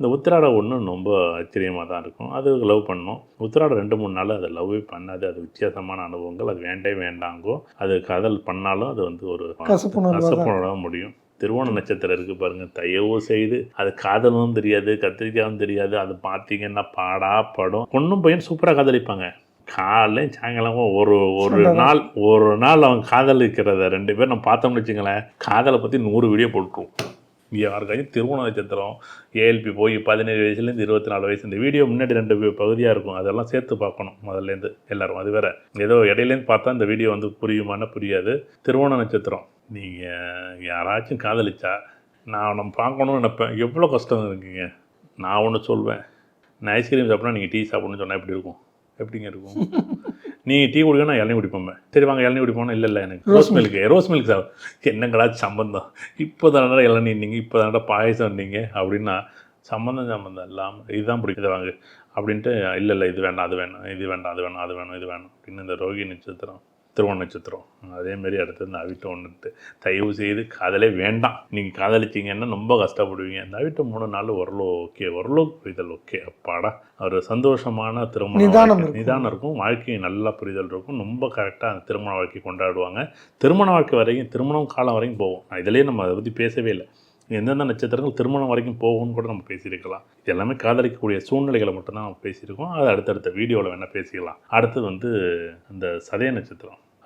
இந்த உத்திராட ஒன்று ரொம்ப ஆச்சரியமாக தான் இருக்கும். அது லவ் பண்ணோம். உத்திராட ரெண்டு மூணு நாள் அதை லவ்வே பண்ணாது. அது வித்தியாசமான அனுபவங்கள். அது வேண்டே வேண்டாங்கோ. அது காதல் பண்ணாலும் அது வந்து ஒரு கசப்புணர்வாக முடியும். திருவோண நட்சத்திரம் இருக்கு பாருங்க. தயவு செய்து அது காதலும் தெரியாது கத்திரிக்காயும் தெரியாது. அது பார்த்தீங்கன்னா பாடா படம். பொண்ணும் பையன் சூப்பராக காதலிப்பாங்க. காலையும் சாயங்காலமும் ஒரு ஒரு. நாள் ஒரு நாள் அவன் காதலிக்கிறத ரெண்டு பேரும் நம்ம பார்த்தோம்னு வச்சுங்களேன் காதலை பற்றி நூறு வீடியோ போட்டுருவோம். யாருக்காச்சும் திருவோண நட்சத்திரம் ஏஎல்பி போய் பதினேழு வயசுலேருந்து இருபத்தி நாலு வயசு இந்த வீடியோ முன்னாடி ரெண்டு பகுதியாக இருக்கும். அதெல்லாம் சேர்த்து பார்க்கணும் முதல்லேருந்து எல்லாரும். அது வேற ஏதோ இடையிலேருந்து பார்த்தா இந்த வீடியோ வந்து புரியுமானா புரியாது. திருவோண நட்சத்திரம் நீங்கள் யாராச்சும் காதலிச்சா நான் நம்ம பார்க்கணும்னு நினைப்பேன். எவ்வளோ கஷ்டம் இருக்குங்க. நான் ஒன்று சொல்வேன். நான் ஐஸ்கிரீம் சாப்பிட்னா நீங்கள் டீ சாப்பிட்ணுன்னு சொன்னால் எப்படி இருக்கும்? எப்படிங்க இருக்கும்? நீங்கள் டீ குடிக்கணும் நான் இளநீ குடிப்போமே. சரி வாங்க இளநீ குடிப்போம் இல்லை இல்லை எனக்கு rose milk rose milk sir. என்னங்கடா சம்பந்தம்? இப்போ தானடா இளநீ நீங்கள் இப்போ தானடா பாயசம் நீங்கள் அப்படின்னா சம்மந்தம் சம்மந்தம் இல்லாமல் இதுதான் பிடிக்குது வாங்க. அப்படின்ட்டு இல்லை இல்லை இது வேண்டாம் அது வேண்டாம் இது வேண்டாம் அது வேணும் அது வேணும் இது வேணும் அப்படின்னு இந்த ரோகி நட்சத்திரம் திருவோண நட்சத்திரம். அதேமாரி அடுத்து இந்த அவிட்ட ஒன்றுட்டு தயவு செய்து காதலே வேண்டாம். நீங்கள் காதலிச்சிங்கன்னா ரொம்ப கஷ்டப்படுவீங்க. இந்த அவிட்ட மூணு நாள் ஓரளவு ஓகே. ஓரளவு புரிதல் ஓகே. அப்பாடா. ஒரு சந்தோஷமான திருமண நிதானம். இருக்கும். நிதானம் இருக்கும். வாழ்க்கை நல்ல புரிதல் இருக்கும். ரொம்ப கரெக்டாக அந்த திருமண வாழ்க்கை கொண்டாடுவாங்க. திருமண வாழ்க்கை வரைக்கும் திருமணம் காலம் வரைக்கும் போவோம் நான் இதுலேயே நம்ம அதை பற்றி பேசவே இல்லை. எந்தெந்த நட்சத்திரங்கள் திருமணம் வரைக்கும் போகும்னு கூட நம்ம பேசியிருக்கலாம். இது எல்லாமே காதலிக்கக்கூடிய சூழ்நிலைகளை மட்டும்தான் நம்ம பேசியிருக்கோம். அது அடுத்தடுத்த வீடியோவில் வேணால் பேசிக்கலாம். அடுத்தது வந்து அந்த சதய நட்சத்திரம்.